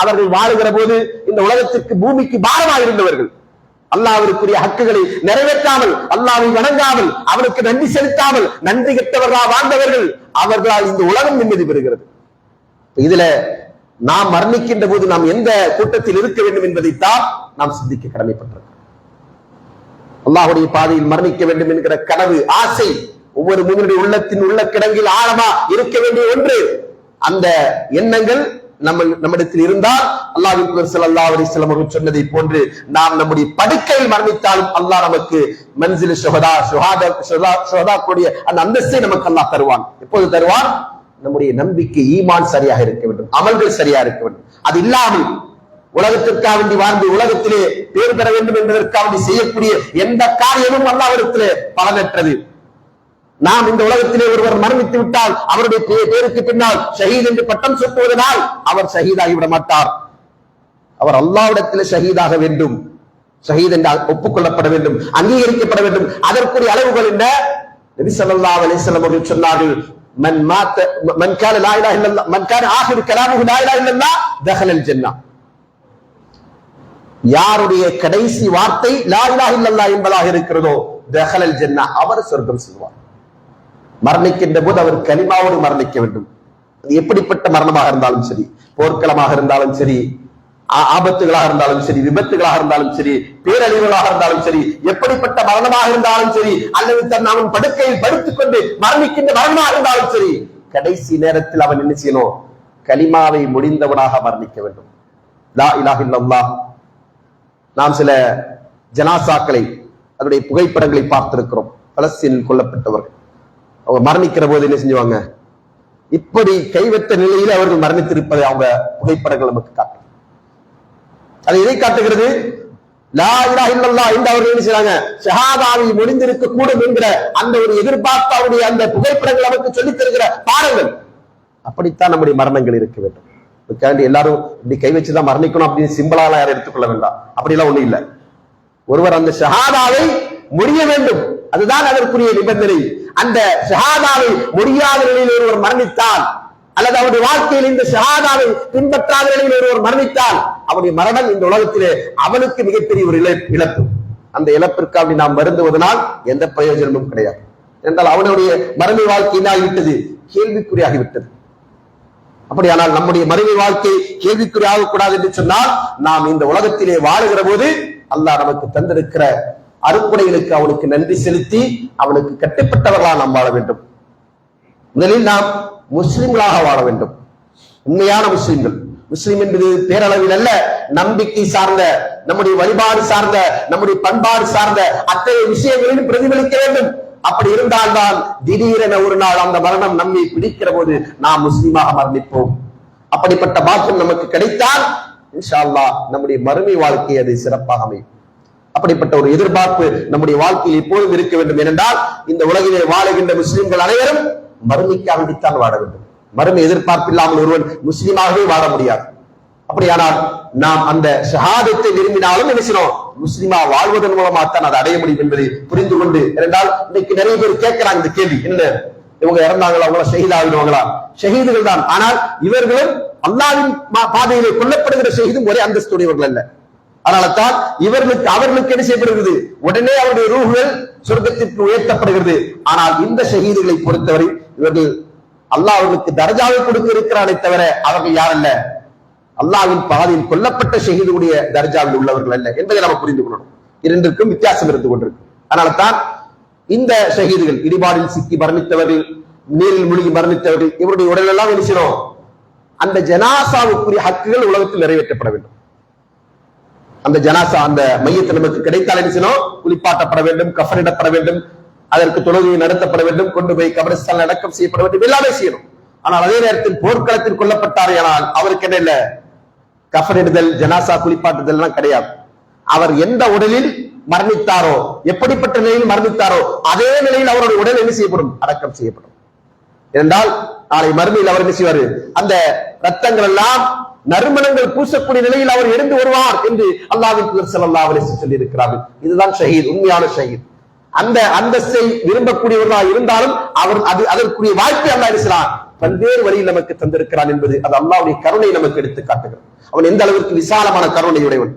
அவர்கள் வாழுகிற போது இந்த உலகத்திற்கு பூமிக்கு பாரமாக இருந்தவர்கள். அல்லாவிற்குரிய ஹக்குகளை நிறைவேற்றாமல் அல்லாவை வணங்காமல் அவனுக்கு நன்றி செலுத்தாமல் நன்றி கெட்டவர்களாக வாழ்ந்தவர்கள் அவர்களால் இந்த உலகம் நிம்மதி பெறுகிறது. இதுல நாம் மரணிக்கின்ற போது நாம் எந்த கூட்டத்தில் இருக்க வேண்டும் என்பதைத்தான் நாம் சிந்திக்க கடமைப்பட்டிருக்கிறோம். அல்லாஹுடைய பாதையில் மரணிக்க வேண்டும் என்கிற கனவு ஆசை ஒவ்வொரு மூவனுடைய உள்ளத்தின் உள்ள கிடங்கில் ஆழமா இருக்க வேண்டிய ஒன்று. அந்த எண்ணங்கள் நம்ம நம்மிடத்தில் இருந்தால் அல்லாஹின் தூதர் ஸல்லல்லாஹு அலைஹி அவர்கள் சொன்னதை போன்று நாம் நம்முடைய படுக்கையில் மரணித்தாலும் அல்லாஹ் நமக்கு மன்சில் ஷுஹதா ஷுஹாதா ஷுஹதா கூடிய அந்த அந்தஸ்தை நமக்கு அல்லாஹ் தருவான். எப்போது தருவான்? நம்முடைய நம்பிக்கை ஈமான் சரியாக இருக்க வேண்டும். அமல்கள் சரியா இருக்க வேண்டும். அது இல்லாமல் உலகத்திற்காக வேண்டி வாழ்ந்து உலகத்திலே பேர் பெற வேண்டும் என்பதற்காக வேண்டி செய்யக்கூடிய எந்த காரியமும் அல்லாவிடத்திலே பலனற்றது. நாம் இந்த உலகத்திலே ஒருவர் மரணித்து விட்டால் அவருடைய பேருக்கு பின்னால் ஷஹீத் என்று பட்டம் சுட்டுவதனால் அவர் ஷஹீதாகிவிட மாட்டார் அவர் அல்லாவிடத்திலே ஷஹீதாக வேண்டும். ஷஹீத் என்றால் ஒப்புக்கொள்ளப்பட வேண்டும். அங்கீகரிக்கப்பட வேண்டும். அதற்குரிய அளவுகள் என்ன? நபி ஸல்லல்லாஹு அவர்கள் சொன்னார்கள் மன் மாத்த மன் கால லாயிலா இல்லல்லா மன் கால ஆகிரு கலாமுகு லாயிலா இல்லல்லா தஹலல் ஜன்னah யாருடைய கடைசி வார்த்தை லா இல்லல்லா என்பதாக இருக்கிறதோ தஹலல் ஜென்னா அவர் சொர்க்கம் செல்வார். மரணிக்கின்ற போது அவர் கனிமாவோடு மரணிக்க வேண்டும். அது எப்படிப்பட்ட மரணமாக இருந்தாலும் சரி போர்க்களமாக இருந்தாலும் சரி ஆபத்துகளாக இருந்தாலும் சரி விபத்துகளாக இருந்தாலும் சரி பேரழிவுகளாக இருந்தாலும் சரி எப்படிப்பட்ட மரணமாக இருந்தாலும் சரி அல்லது தன் அவன் படுக்கையில் படுத்துக் கொண்டு மரணிக்கின்ற மரணமாக இருந்தாலும் சரி கடைசி நேரத்தில் அவன் என்ன செய்யணும்? கலிமாவை முடிந்தவனாக மரணிக்க வேண்டும். லா இலாக இல்லல்லாஹ். நாம் சில ஜனாசாக்களை அதனுடைய புகைப்படங்களை பார்த்திருக்கிறோம். பலஸ்தீனில் கொல்லப்பட்டவர்கள். அவங்க மரணிக்கிற போது என்ன செஞ்சுவாங்க? இப்படி கைவத்த நிலையில் அவர்கள் மரணித்திருப்பதை அவங்க புகைப்படங்கள் நமக்கு காட்டும். அது எதை காட்டுகிறது? லா இலாஹ இல்லல்லாஹ் என்று அவர்கள் என்ன செய்றாங்க? ஷஹாதாவை முடிந்திருக்க கூடும் என்கிற அந்த ஒரு எதிர்பார்ப்பு அவருடைய அந்த புகைப்படங்கள் நமக்கு சொல்லித் தருகிற பாடங்கள். அப்படித்தான் நம்முடைய மரணங்கள் இருக்க வேண்டும். அதுக்காண்டி எல்லாரும் இப்படி கை வச்சுதான் மரணிக்கணும் அப்படின்னு சிம்பிளால யாரும் எடுத்துக்கொள்ள வேண்டாம். அப்படிலாம் ஒண்ணும் இல்லை. ஒருவர் அந்த ஷஹாதாவை முடிய வேண்டும். அதுதான் அதற்குரிய நிபந்தனை. அந்த ஷஹாதாவை முடியாத நிலையில் ஒருவர் மரணித்தால் அல்லது அவருடைய வாழ்க்கையில் இந்த ஷஹாதாவை பின்பற்றாத நிலையில் ஒருவர் மரணித்தால் அவருடைய மரணம் இந்த உலகத்திலே அவனுக்கு மிகப்பெரிய ஒரு இழப்பு. அந்த இழப்பிற்கு அப்படி நாம் மருந்துவதனால் எந்த பிரயோஜனமும் கிடையாது. என்றால் அவனுடைய மறுமை வாழ்க்கை என்னாகிவிட்டது கேள்விக்குறியாகிவிட்டது. அப்படியானால் நம்முடைய மறுமை வாழ்க்கை கேள்விக்குறியாக கூடாது என்று சொன்னால் நாம் இந்த உலகத்திலே வாழுகிற போது அல்லாஹ் நமக்கு தந்திருக்கிற அறுப்புடைகளுக்கு அவனுக்கு நன்றி செலுத்தி அவனுக்கு கட்டுப்பட்டவர்களாக நாம் வாழ வேண்டும். முதலில் நாம் முஸ்லிம்களாக வாழ வேண்டும். உண்மையான முஸ்லிம்கள். முஸ்லிம் என்பது பேரளவில் அல்ல நம்பிக்கை சார்ந்த நம்முடைய வழிபாடு சார்ந்த நம்முடைய பண்பாடு சார்ந்த அத்தகைய விஷயங்களிலும் பிரதிபலிக்க வேண்டும். அப்படி இருந்தால்தான் திடீரென ஒரு நாள் அந்த மரணம் நம்மை பிடிக்கிற போது நாம் முஸ்லீமாக மரணிப்போம். அப்படிப்பட்ட பாக்கியம் நமக்கு கிடைத்தால் இன்ஷா நம்முடைய மறுமை வாழ்க்கை அது சிறப்பாக அமையும். அப்படிப்பட்ட ஒரு எதிர்பார்ப்பு நம்முடைய வாழ்க்கையில் எப்போதும் இருக்க வேண்டும் ஏனென்றால் இந்த உலகிலே வாழுகின்ற முஸ்லிம்கள் அனைவரும் மறுமைக்காகத்தான் வாழ வேண்டும். மறுமை எதிர்பார்ப்பு இல்லாமல் ஒருவன் முஸ்லீமாகவே வாழ முடியாது. அப்படியானால் நாம் அந்த ஷஹாதத்தை விரும்பினாலும் நினைச்சிடும் முஸ்லிமா வாழ்வதன் மூலமா தான் அதை அடைய முடியும் என்பதை புரிந்து கொண்டு என்றால் இன்னைக்கு நிறைய பேர் கேட்கிறாங்க இந்த கேள்வி. என்ன இவங்க இறந்தாங்களா? அவங்கள ஷஹீதாகிடுவாங்களா ஷஹீதுகள் தான். ஆனால் இவர்களும் அல்லாவின் மா- பாதையிலே கொல்லப்படுகிற ஷஹீதும் ஒரே அந்தஸ்துடையவர்கள் அல்ல. அதனால தான் இவர்களுக்கு அவர்களுக்கு என்ன செய்யப்படுகிறது? உடனே அவருடைய ரூகுகள் சொர்க்கத்திற்கு உயர்த்தப்படுகிறது. ஆனால் இந்த ஷஹீதுகளை பொறுத்தவரை இவர்கள் அல்லாஹ் அவர்களுக்கு தர்ஜாவை கொடுக்க இருக்கிறானே தவிர அவர்கள் யாரல்ல அல்லாஹ்வின் பாதையில் கொல்லப்பட்ட ஷஹீதுடைய தர்ஜாவில் உள்ளவர்கள் அல்ல என்பதை நம்ம புரிந்து கொள்ளணும். இரண்டிற்கும் வித்தியாசம் இருந்து கொண்டிருக்கு. அதனால தான் இந்த ஷஹீதுகள் இடிபாடில் சிக்கி மரணித்தவர்கள் நீரில் மூழ்கி மரணித்தவர்கள் இவருடைய உடலெல்லாம் என்ன செய்யணும்? அந்த ஜனாசாவுக்குரிய ஹக்குகள் உலகத்தில் நிறைவேற்றப்பட வேண்டும். அந்த ஜனாசா அந்த மையத்தை நமக்கு கிடைத்தால் என்ன செய்யணும்? குளிப்பாட்டப்பட வேண்டும் கஃனிடப்பட வேண்டும் அதற்கு தொழுகை நடத்தப்பட வேண்டும் கொண்டு போய் கபரிஸ்தான் அடக்கம் செய்யப்பட வேண்டும் எல்லாமே செய்யணும். ஆனால் அதே நேரத்தில் போர்க்களத்தில் கொல்லப்பட்டார் ஆனால் அவருக்கு என்ன இல்ல? கஃனிடுதல் ஜனாசா குளிப்பாட்டுதல் எல்லாம் கிடையாது. அவர் எந்த உடலில் மரணித்தாரோ எப்படிப்பட்ட நிலையில் மரணித்தாரோ அதே நிலையில் அவருடைய உடல் என்ன செய்யப்படும்? அடக்கம் செய்யப்படும். என்றால் நாளை மறுமையில் அவர் என்ன செய்வாரு? அந்த ரத்தங்கள் எல்லாம் நறுமணங்கள் பூசக்கூடிய நிலையில் அவர் எழுந்து வருவார் என்று அல்லாவின் அல்லாஹ் ஸல்லல்லாஹு இதுதான் ஷஹீத் உண்மையான ஷஹீத். அந்த அந்தஸ்தை விரும்பக்கூடியவர்களாக இருந்தாலும் அவர் அது அதற்குரிய வாழ்க்கை அல்லா இருக்கிறார் பல்வேறு வழியில் நமக்கு தந்திருக்கிறான் என்பது அது அல்லாவுடைய கருணை நமக்கு எடுத்து காட்டுகிறது. அவன் எந்த அளவிற்கு விசாலமான கருணை உடையவன்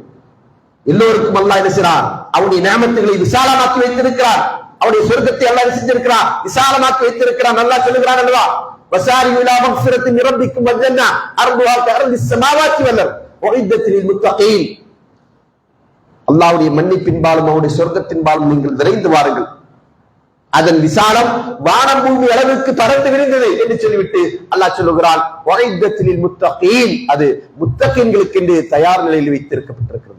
எல்லோருக்கும் அல்லா என்ன அவனுடைய நியமத்துகளை விசாலமாக்கி வைத்திருக்கிறான். அவனுடைய சொர்க்கத்தை அல்லாஹ் செஞ்சிருக்கிறான்? விசாலமாக்கி வைத்திருக்கிறான். நல்லா சொல்லுகிறான் அல்லவா? வசாரி விழா மக்ஃபிரத்தின் நிரம்பிக்கும் வஜன்னா அர்துஹா கஅர்தி ஸமாவாத்தி வல் உஇத்தத் லில் முத்தகீன் அல்லாஹ்வுடைய மன்னிப்பின்பாலும் அவனுடைய சொர்க்கத்தின்பாலும் நீங்கள் விரைந்து வாருங்கள். அதன் விசாலம் வானம் பூமி அளவுக்கு பறந்து விரிந்தது என்று சொல்லிவிட்டு அல்லாஹ் சொல்லுகிறான் முத்தகீன் அது முத்தகீன்களுக்கு என்று தயார் நிலையில் வைத்திருக்கப்பட்டிருக்கிறது.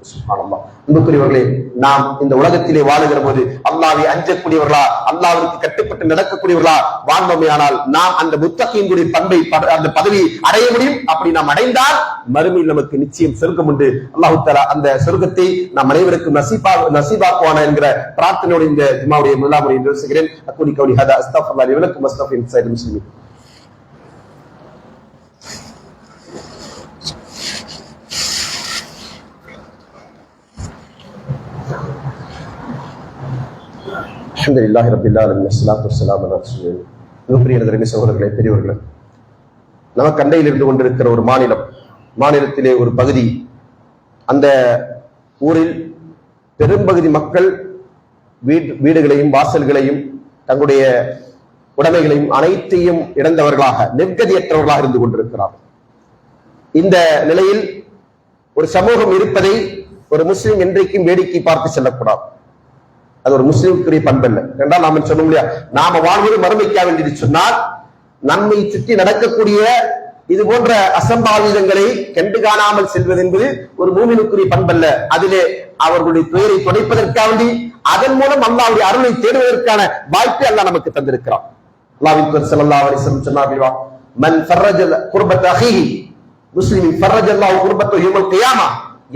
அன்புக்குரியவர்களே நாம் இந்த உலகத்திலே வாழுகிற போது அல்லாவை அஞ்சக்கூடியவர்களா அல்லாவிற்கு கட்டுப்பட்டு நடக்கக்கூடியவர்களா வாழ்ந்தோமையானால் நாம் அந்த முத்தகீன்களுடைய பண்பை அந்த பதவி அடைய முடியும். அப்படி நாம் அடைந்தால் மறுமையில் நமக்கு நிச்சயம் சொர்க்கம் உண்டு. அல்லாஹு தாலா அந்த சொர்க்கத்தை நாம் அனைவருக்கும் நசீபா நசீபாக்குவான என்கிற பிரார்த்தனையோடு இந்த ஜும்மாவுடைய முதலாம் முறை யோசிக்கிறேன் அக்குனி கவுடி ஹதா அஸ்தஃபுல்லாஹ் லி வலக்கும் அஸ்தஃபின் சையத் அஹமது இல்லாஹி ஆலமீன். வஸ்ஸலாத்து வஸ்ஸலாமு மிகப்பெரிய சகோதரர்களே பெரியவர்களே நமக்கு அண்டையில் இருந்து கொண்டிருக்கிற ஒரு மாநிலம் மாநிலத்திலே ஒரு பகுதி அந்த ஊரில் பெரும்பகுதி மக்கள் வீடு வீடுகளையும் வாசல்களையும் தங்களுடைய உடைமைகளையும் அனைத்தையும் இழந்தவர்களாக நிர்கதியற்றவர்களாக இருந்து கொண்டிருக்கிறார்கள். இந்த நிலையில் ஒரு சமூகம் இருப்பதை ஒரு முஸ்லிம் என்றைக்கும் வேடிக்கை பார்த்து செல்லக்கூடாது. அது ஒரு முஸ்லிமுக்குரிய இல்லை ரெண்டாம் நாம சொல்ல முடியாது நாம வாழ்வது மறுமைக்கா வேண்டியது சொன்னால் நம்மை சுற்றி நடக்கக்கூடிய இது போன்ற அசம்பாவிதங்களை கண்டு காணாமல் செல்வது என்பது ஒரு மூமினுக்குரிய பண்பல்ல. அதிலே அவர்களுடைய துயரை துடைப்பதற்காக வேண்டி அதன் மூலம் அல்லாவுடைய அருளை தேடுவதற்கான வாய்ப்பை அல்லா நமக்கு தந்திருக்கிறான். அல்லாவின் தூதர் ஸல்லல்லாஹு அலைஹி சொன்னார்கள் மன் ஃபர்ரஜ குர்பத் அஹீஹி. முஸ்லிமின் ஃபர்ரஜ் அல்லாஹ் குர்பத் யௌமல் கியாமா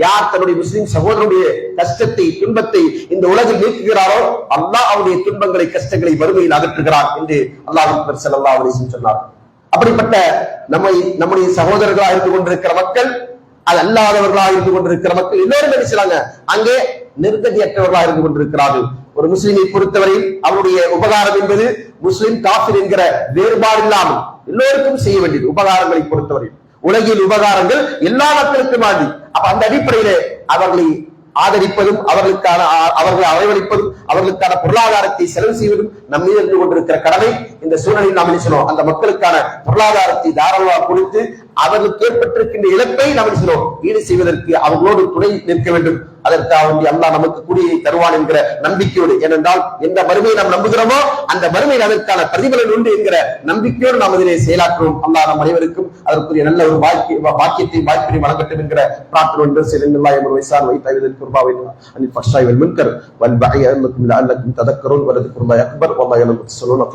யார் தன்னுடைய முஸ்லிம் சகோதரனுடைய கஷ்டத்தை துன்பத்தை இந்த உலகில் நீக்குகிறாரோ அல்லாஹ் அவருடைய துன்பங்களை கஷ்டங்களை வறுமையில் அகற்றுகிறார் என்று அல்லாஹ் செல்லா அவரை சொன்னார். அப்படிப்பட்ட நம்மை நம்முடைய சகோதரர்களாக இருந்து கொண்டிருக்கிற மக்கள் அது அல்லாதவர்களாக இருந்து கொண்டிருக்கிற மக்கள் எல்லோரும் என்ன அங்கே நிர்கதியற்றவர்களாக இருந்து கொண்டிருக்கிறார்கள். ஒரு முஸ்லிமை பொறுத்தவரையில் அவருடைய உபகாரம் என்பது முஸ்லிம் காஃபிர் என்கிற வேறுபாடு இல்லாமல் எல்லோருக்கும் செய்ய வேண்டியது உபகாரங்களை பொறுத்தவரையில். உலகில் உபகாரங்கள் எல்லா மக்களுக்கும் ஆதி அப்ப அந்த அடிப்படையிலே அவர்களை ஆதரிப்பதும் அவர்களுக்கான அவர்களை அரவணைப்பதும் அவர்களுக்கான பொருளாதாரத்தை செலவு செய்வதும் நம் மீது இருந்து கொண்டிருக்கிற கடமை. இந்த சூழலில் நாம் என்ன சொல்லுவோம் அந்த மக்களுக்கான பொருளாதாரத்தை தாராளமாக கொடுத்து அவர்களுக்கு ஏற்பட்டிருக்கின்ற இழப்பை நாம் என்ன ஈடு செய்வதற்கு அவர்களோடு துணை நிற்க வேண்டும். அதற்காக வேண்டி அல்லாஹ் நமக்கு கூலியை தருவான் என்கிற நம்பிக்கையோடு. ஏனென்றால் எந்த மறுமையை நாம் நம்புகிறோமோ அந்த மறுமையில் அதற்கான பிரதிபலன் உண்டு என்கிற நம்பிக்கையோடு நாம் இதிலே செயலாற்றுவோம். அல்லாஹ் நம் அனைவருக்கும் அதற்குரிய நல்ல ஒரு வாக்கிய வாக்கியத்தை வாய்ப்பினை வழங்கட்டும் என்கிற பிரார்த்தனை ஒன்று சிறந்தல்லாய் ஒரு வயசான் வைத்தாய்வதில் குர்பாவை அனில் ஃபர்ஷாய் வல் முன்கர். வல் பகை அன்னக்கும் குர்பாய் அக்பர் வல்லாஹ் யலமுத் ஸலூன்